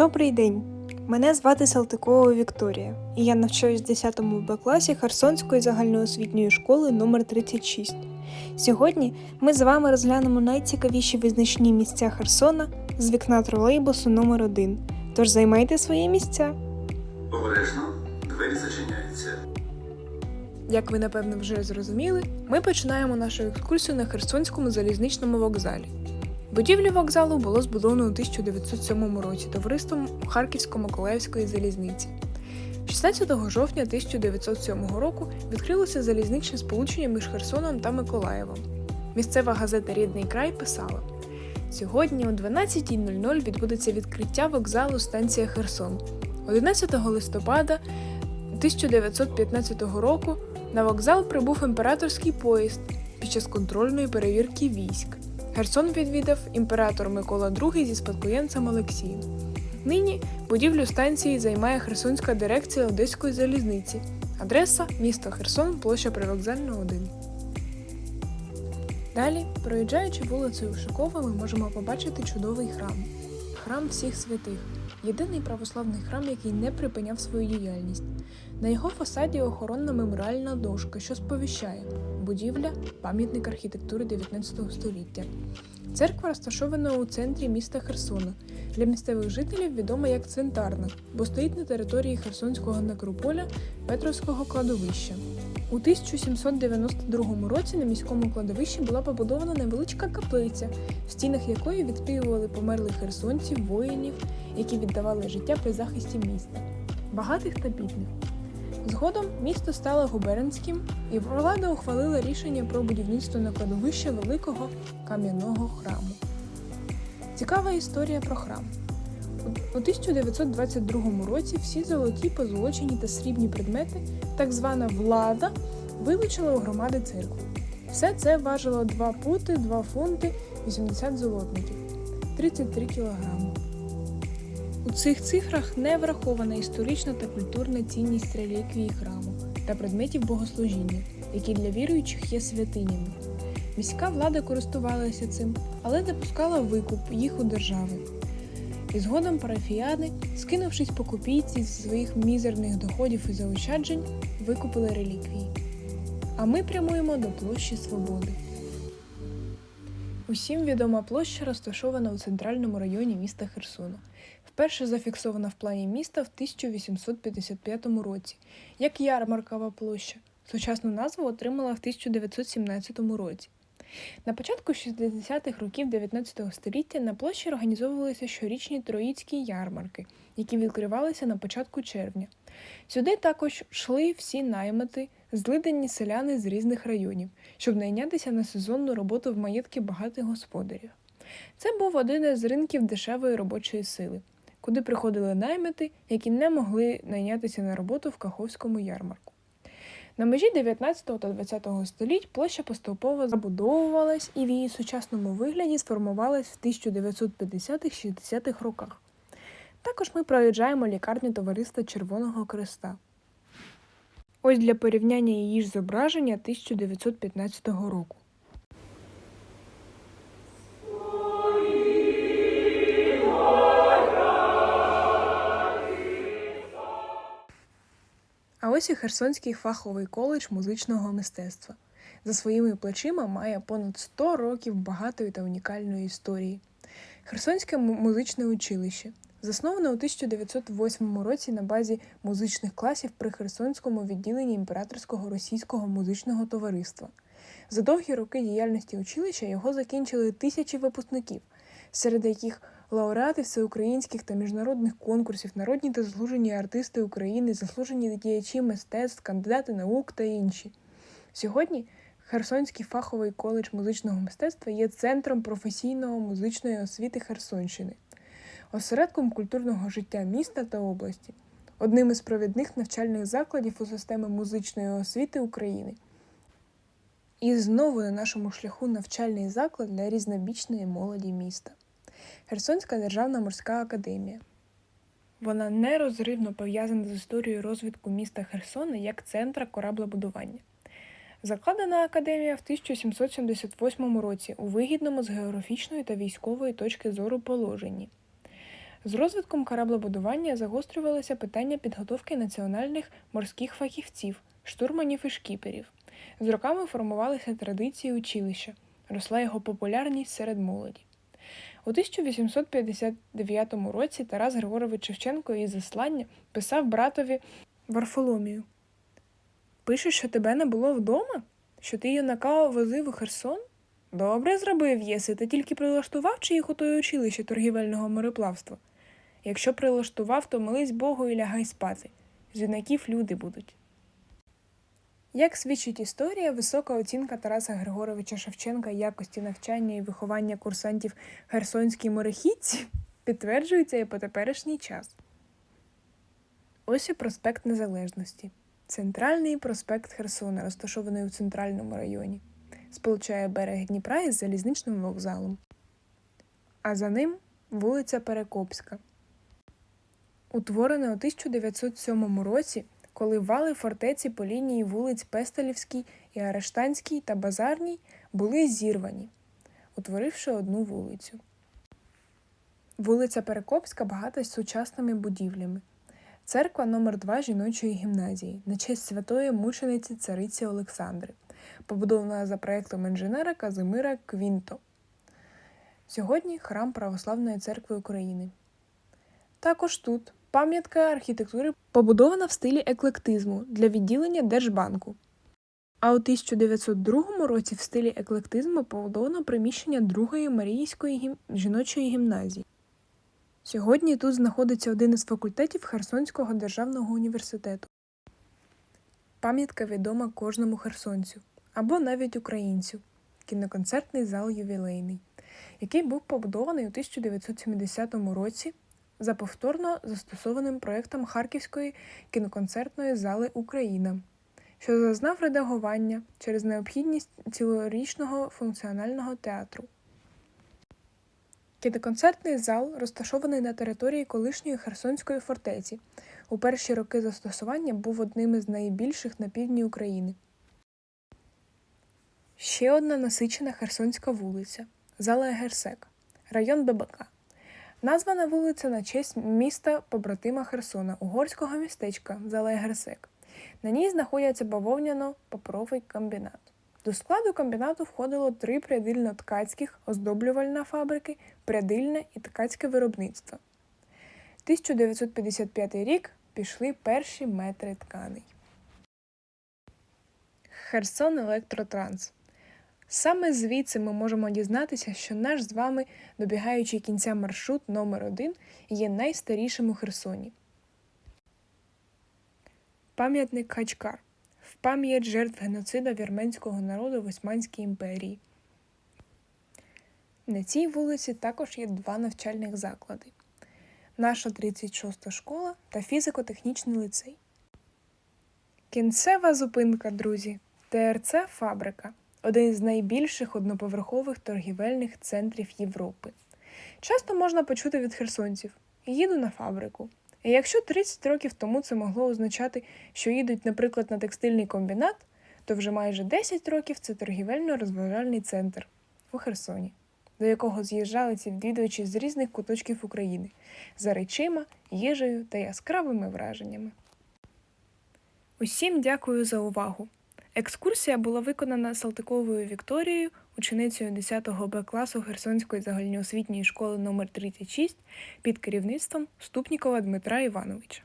Добрий день! Мене звати Салтикова Вікторія, і я навчаюсь в 10 Б класі Херсонської загальноосвітньої школи номер 36 Сьогодні ми з вами розглянемо найцікавіші визначні місця Херсона з вікна тролейбусу номер 1 Тож займайте свої місця. Обережно, двері зачиняються. Як ви напевно вже зрозуміли, ми починаємо нашу екскурсію на Херсонському залізничному вокзалі. Будівлю вокзалу було збудовано у 1907 році товариством Харківсько-Миколаївської залізниці. 16 жовтня 1907 року відкрилося залізничне сполучення між Херсоном та Миколаєвом. Місцева газета Рідний край писала: Сьогодні о 12.00 відбудеться відкриття вокзалу станція Херсон. 11 листопада 1915 року на вокзал прибув імператорський поїзд під час контрольної перевірки військ. Херсон відвідав імператор Микола II зі спадкоємцем Олексієм. Нині будівлю станції займає Херсонська дирекція Одеської залізниці. Адреса місто Херсон, площа Привокзальна 1. Далі, проїжджаючи вулицею Ушакова, ми можемо побачити чудовий храм. Храм всіх святих єдиний православний храм, який не припиняв свою діяльність. На його фасаді охоронна меморіальна дошка, що сповіщає будівля пам'ятник архітектури 19 століття. Церква розташована у центрі міста Херсона. Для місцевих жителів відома як цвинтарна, бо стоїть на території Херсонського некрополя Петровського кладовища. У 1792 році на міському кладовищі була побудована невеличка каплиця, в стінах якої відспівували померлих херсонців, воїнів, які віддавали життя при захисті міста, багатих та бідних. Згодом місто стало губернським, і влада ухвалила рішення про будівництво на кладовище великого кам'яного храму. Цікава історія про храм. У 1922 році всі золоті, позолочені та срібні предмети, так звана влада, вилучила у громади церкву. Все це важило 2 пути, 2 фунти, 80 золотників, 33 кілограми. У цих цифрах не врахована історична та культурна цінність реліквії храму та предметів богослужіння, які для віруючих є святинями. Міська влада користувалася цим, але допускала викуп їх у держави. І згодом парафіяни, скинувшись по копійці зі своїх мізерних доходів і заощаджень, викупили реліквії. А ми прямуємо до площі Свободи. Усім відома площа розташована у центральному районі міста Херсона. Вперше зафіксована в плані міста в 1855 році, як ярмаркова площа. Сучасну назву отримала в 1917 році. На початку 60-х років 19 століття на площі організовувалися щорічні троїцькі ярмарки, які відкривалися на початку червня. Сюди також йшли всі наймити, злидені селяни з різних районів, щоб найнятися на сезонну роботу в маєтки багатих господарів. Це був один із ринків дешевої робочої сили, куди приходили наймити, які не могли найнятися на роботу в Каховському ярмарку. На межі 19 та 20 століть площа поступово забудовувалась і в її сучасному вигляді сформувалась в 1950-60-х роках. Також ми проїжджаємо лікарню Товариства Червоного Креста. Ось для порівняння її ж зображення 1915 року. А Херсонський фаховий коледж музичного мистецтва. За своїми плечима має понад 100 років багатої та унікальної історії. Херсонське музичне училище засноване у 1908 році на базі музичних класів при Херсонському відділенні імператорського російського музичного товариства. За довгі роки діяльності училища його закінчили тисячі випускників, серед яких лауреати всеукраїнських та міжнародних конкурсів, народні та заслужені артисти України, заслужені діячі мистецтв, кандидати наук та інші. Сьогодні Херсонський фаховий коледж музичного мистецтва є центром професійного музичної освіти Херсонщини, осередком культурного життя міста та області, одним із провідних навчальних закладів у системі музичної освіти України. І знову на нашому шляху навчальний заклад для різнобічної молоді міста. Херсонська державна морська академія. Вона нерозривно пов'язана з історією розвитку міста Херсона як центра кораблебудування. Закладена академія в 1778 році у вигідному з географічної та військової точки зору положенні. З розвитком кораблебудування загострювалося питання підготовки національних морських фахівців, штурманів і шкіперів. З роками формувалися традиції училища, росла його популярність серед молоді. У 1859 році Тарас Григорович Шевченко із заслання писав братові Варфоломію. Пишеш, що тебе не було вдома? Що ти юнака возив у Херсон? Добре зробив єси, ти тільки прилаштував чи їх у той училище торгівельного мореплавства. Якщо прилаштував, то молись Богу і лягай спати. З юнаків люди будуть. Як свідчить історія, висока оцінка Тараса Григоровича Шевченка якості навчання і виховання курсантів Херсонській морехідці підтверджується і по теперішній час. Ось і проспект Незалежності. Центральний проспект Херсона, розташований у центральному районі, сполучає берег Дніпра із залізничним вокзалом. А за ним вулиця Перекопська. Утворена у 1907 році, коли вали фортеці по лінії вулиць Пестелівській і Арештанській та Базарній були зірвані, утворивши одну вулицю. Вулиця Перекопська багата сучасними будівлями. Церква номер 2 жіночої гімназії на честь святої мучениці цариці Олександри, побудована за проєктом інженера Казимира Квінто. Сьогодні храм Православної церкви України. Також тут пам'ятка архітектури побудована в стилі еклектизму для відділення Держбанку. А у 1902 році в стилі еклектизму побудовано приміщення Другої Маріїнської гім... жіночої гімназії. Сьогодні тут знаходиться один із факультетів Херсонського державного університету. Пам'ятка відома кожному херсонцю або навіть українцю кіноконцертний зал ювілейний, який був побудований у 1970 році за повторно застосованим проєктом Харківської кіноконцертної зали Україна, що зазнав редагування через необхідність цілорічного функціонального театру. Кіноконцертний зал розташований на території колишньої Херсонської фортеці. У перші роки застосування був одним із найбільших на півдні України. Ще одна насичена Херсонська вулиця Зала Егерсек, район ББК. Названа вулиця на честь міста побратима Херсона, угорського містечка Зала Егерсек. На ній знаходиться бавовняно-паперовий комбінат. До складу комбінату входило три прядильно-ткацьких оздоблювальна фабрики, прядильне і ткацьке виробництво. 1955 рік пішли перші метри тканей. Херсон Електротранс. Саме звідси ми можемо дізнатися, що наш з вами добігаючий кінця маршрут номер 1 є найстарішим у Херсоні. Пам'ятник Хачкар в пам'ять жертв геноцида вірменського народу в Османській імперії. На цій вулиці також є два навчальних заклади: наша 36 школа та фізико-технічний лицей. Кінцева зупинка, друзі. ТРЦ Фабрика один з найбільших одноповерхових торгівельних центрів Європи. Часто можна почути від херсонців їду на фабрику. І якщо 30 років тому це могло означати, що їдуть, наприклад, на текстильний комбінат, то вже майже 10 років це торгівельно-розважальний центр у Херсоні, до якого з'їжджали ці відвідувачі з різних куточків України за речима, їжею та яскравими враженнями. Усім дякую за увагу! Екскурсія була виконана Салтиковою Вікторією, ученицею 10 Б класу Херсонської загальноосвітньої школи номер 36 під керівництвом Ступнікова Дмитра Івановича.